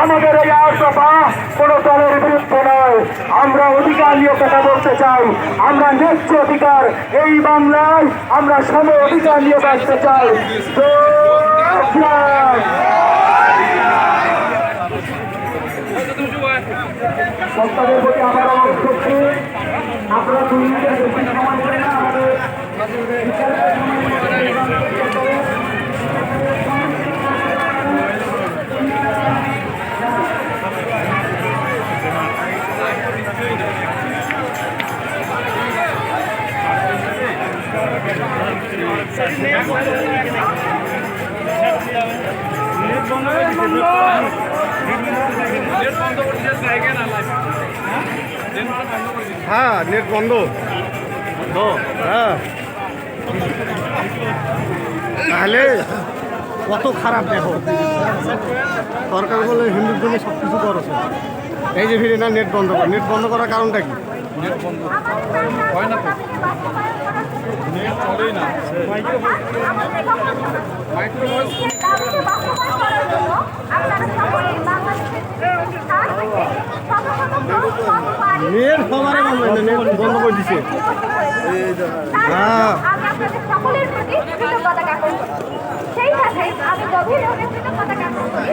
আমাদের এই আশাপা কোনো দলের বিরুদ্ধে নয়। আমরা অধিকার নিয়ে কথা বলতে চাই। আমরা ন্যায্য অধিকার এই বাংলায় আমরা সম অধিকার নিয়ে বাঁচতে চাই। সন্তানের প্রতি আবার আমার করছি আপনারা দুই মিনিটের বেশি সময় করে না আমাদের হ্যাঁ নেট বন্ধ। হ্যাঁ। তাহলে কত খারাপ দেখো। সরকার বলে হিন্দুর জন্য সব কিছু করেছে এই যে ফিরে না নেট বন্ধ কর। নেট বন্ধ করার কারণটা কি? নেট সবারে বন্ধ হয়েছে, নেট বন্ধ করে দিছে হ্যাঁ। সকলের প্রতি কৃতজ্ঞতা জ্ঞাপন করছি সেই সাথে আমি গভীরভাবে কৃতজ্ঞতা জ্ঞাপন করি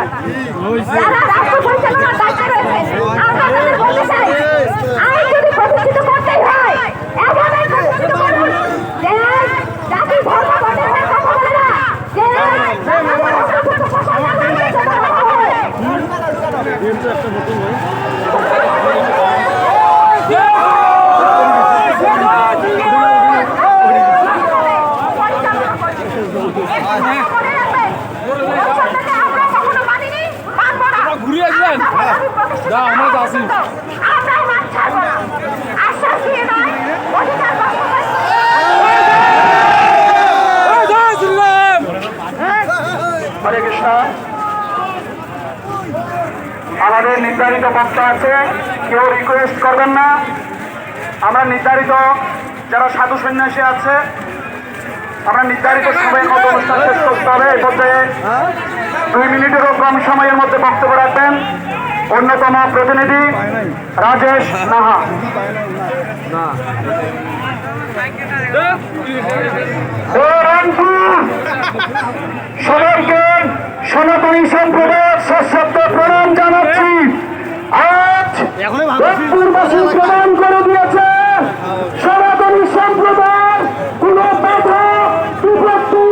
যারা রাষ্ট্র পরিচালনার দায়িত্বে রয়েছেন আমরা তাদের বলতে চাই আইন যদি প্রতিষ্ঠিত করতেই হয় এমন প্রতিষ্ঠিত করুন যে জাতি ধর্ম বর্ণের কথা বলে না যে আমার হরে কৃষ্ণ। আমাদের নির্ধারিত বক্তা আছে কেউ রিকোয়েস্ট করবেন না। আমরা নির্ধারিত যারা সাধু সন্ন্যাসী আছে আমরা নির্ধারিত সময়ের মতো অনুষ্ঠান শেষ করতে হবে। এই পর্যায়ে দুই মিনিটেরও কম সময়ের মধ্যে বক্তব্য রাখবেন। অন্যতম প্রতিনিধি রাজেশ নাহা। সবাইকে সনাতনী সম্প্রদায়ের সশ্রদ্ধ প্রণাম জানাচ্ছি। আজ রংপুরবাসী প্রমাণ করে দিয়েছে সনাতনী সম্প্রদায়ের কোন বাধা বিপত্তি